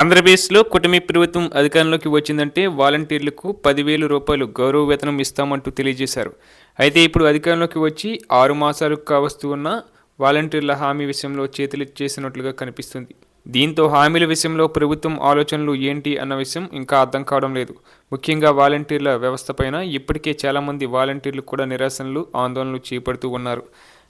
ఆంధ్రప్రదేశ్లో కూటమి ప్రభుత్వం అధికారంలోకి వచ్చిందంటే వాలంటీర్లకు పదివేల రూపాయలు గౌరవ వేతనం ఇస్తామంటూ తెలియజేశారు. అయితే ఇప్పుడు అధికారంలోకి వచ్చి ఆరు మాసాలు కావస్తూ ఉన్న వాలంటీర్ల హామీ విషయంలో చేతులు చేసినట్లుగా కనిపిస్తుంది. దీంతో హామీల విషయంలో ప్రభుత్వం ఆలోచనలు ఏంటి అన్న విషయం ఇంకా అర్థం కావడం లేదు. ముఖ్యంగా వాలంటీర్ల వ్యవస్థపైన ఇప్పటికే చాలామంది వాలంటీర్లు కూడా నిరసనలు ఆందోళనలు చేపడుతూ ఉన్నారు.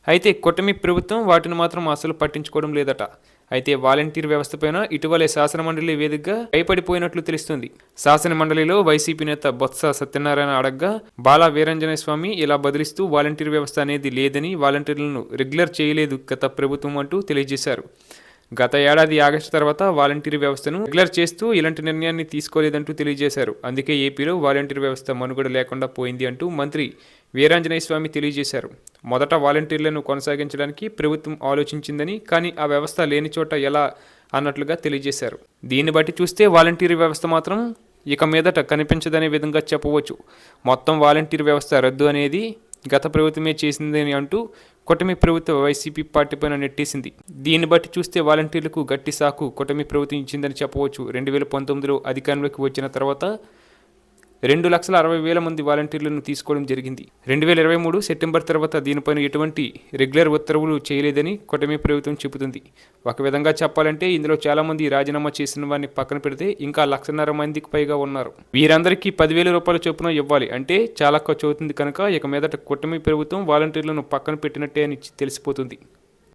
అయితే కూటమి ప్రభుత్వం వాటిని మాత్రం అసలు పట్టించుకోవడం లేదట. అయితే వాలంటీర్ వ్యవస్థపైన ఇటీవలే శాసనమండలి వేదికగా భయపడిపోయినట్లు తెలుస్తుంది. శాసనమండలిలో వైసీపీ నేత బొత్స సత్యనారాయణ అడగ్గా బాలా వీరంజనేయ స్వామి ఇలా బదిలిస్తూ వాలంటీర్ వ్యవస్థ అనేది లేదని వాలంటీర్లను రెగ్యులర్ చేయలేదు గత ప్రభుత్వం అంటూ తెలియజేశారు. గత ఏడాది ఆగస్టు తర్వాత వాలంటీర్ వ్యవస్థను రెగ్యులర్ చేస్తూ ఇలాంటి నిర్ణయాన్ని తీసుకోలేదంటూ తెలియజేశారు. అందుకే ఏపీలో వాలంటీర్ వ్యవస్థ మనుగడ లేకుండా పోయింది అంటూ మంత్రి వీరాంజనేయ స్వామి తెలియజేశారు. మొదట వాలంటీర్లను కొనసాగించడానికి ప్రభుత్వం ఆలోచించిందని కానీ ఆ వ్యవస్థ లేని చోట ఎలా అన్నట్లుగా తెలియజేశారు. దీన్ని బట్టి చూస్తే వాలంటీర్ వ్యవస్థ మాత్రం ఇక మీదట కనిపించదనే విధంగా చెప్పవచ్చు. మొత్తం వాలంటీర్ వ్యవస్థ రద్దు అనేది గత ప్రభుత్వమే చేసిందని అంటూ కూటమి ప్రభుత్వ వైసీపీ పార్టీ పైన నెట్టేసింది. దీన్ని బట్టి చూస్తే వాలంటీర్లకు గట్టి సాకు కూటమి ప్రభుత్వం ఇచ్చిందని చెప్పవచ్చు. రెండు వేల పంతొమ్మిదిలో అధికారంలోకి వచ్చిన తర్వాత రెండు లక్షల అరవై వేల మంది వాలంటీర్లను తీసుకోవడం జరిగింది. రెండు వేల ఇరవై మూడు సెప్టెంబర్ తర్వాత దీనిపైన ఎటువంటి రెగ్యులర్ ఉత్తర్వులు చేయలేదని కూటమి ప్రభుత్వం చెబుతుంది. ఒక విధంగా చెప్పాలంటే ఇందులో చాలామంది రాజీనామా చేసిన వారిని పక్కన పెడితే ఇంకా లక్షన్నర మందికి పైగా ఉన్నారు. వీరందరికీ పదివేల రూపాయల చొప్పున ఇవ్వాలి అంటే చాలా ఖర్చు అవుతుంది కనుక ఇక మీదట కూటమి ప్రభుత్వం వాలంటీర్లను పక్కన పెట్టినట్టే అని తెలిసిపోతుంది.